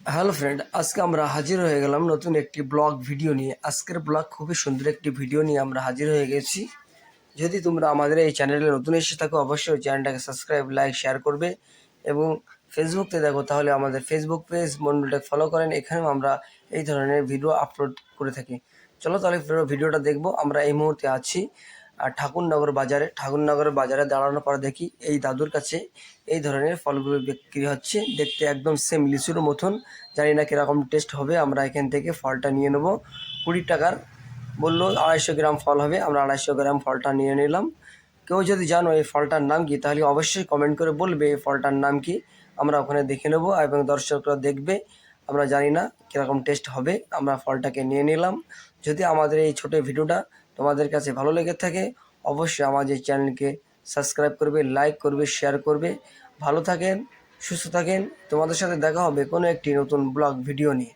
Hello friend আজকে আমরা হাজির হয়ে গেলাম নতুন একটি ব্লগ ভিডিও নিয়ে। আজকের ব্লগ খুবই সুন্দর একটি ভিডিও নিয়ে আমরা হাজির হয়ে গেছি। যদি তোমরা আমাদের এই চ্যানেলে নতুন এসে থাকো, অবশ্যই চ্যানেলটাকে সাবস্ক্রাইব লাইক শেয়ার করবে এবং ফেসবুকতে দেখো, তাহলে আমাদের ফেসবুক পেজ মন্ডলটাকে ফলো করেন। এখানেও আমরা এই ধরনের ভিডিও আপলোড করে থাকি। চলো তাহলে ভিডিওটা দেখব। আমরা এই মুহূর্তে আছি ঠাকুরনগর বাজারে ঠাকুরনগর বাজারে দাঁড়ানোর পর দেখি এই দাদুর কাছে এই ধরনের ফলগুলো বিক্রি হচ্ছে। দেখতে একদম সেম লিচুর মতন। জানি না কীরকম টেস্ট হবে। আমরা এখান থেকে ফলটা নিয়ে নেব। কুড়ি টাকার বলল আড়াইশো গ্রাম ফল হবে। আমরা আড়াইশো গ্রাম ফলটা নিয়ে নিলাম। কেউ যদি জানো এই ফলটার নাম কি, তাহলে অবশ্যই কমেন্ট করে বলবে এই ফলটার নাম কি। আমরা ওখানে দেখে নেব এবং দর্শকরা দেখবে। আমরা জানি না কীরকম টেস্ট হবে, আমরা ফলটাকে নিয়ে নিলাম। যদি আমাদের এই ছোটো ভিডিওটা তোমাদের কাছে ভালো লেগে থাকে, অবশ্যই আমাদের চ্যানেলকে সাবস্ক্রাইব করবে লাইক করবে শেয়ার করবে। ভালো থাকেন, সুস্থ থাকেন। তোমাদের সাথে দেখা হবে কোনো একটি নতুন ব্লগ ভিডিও নিয়ে।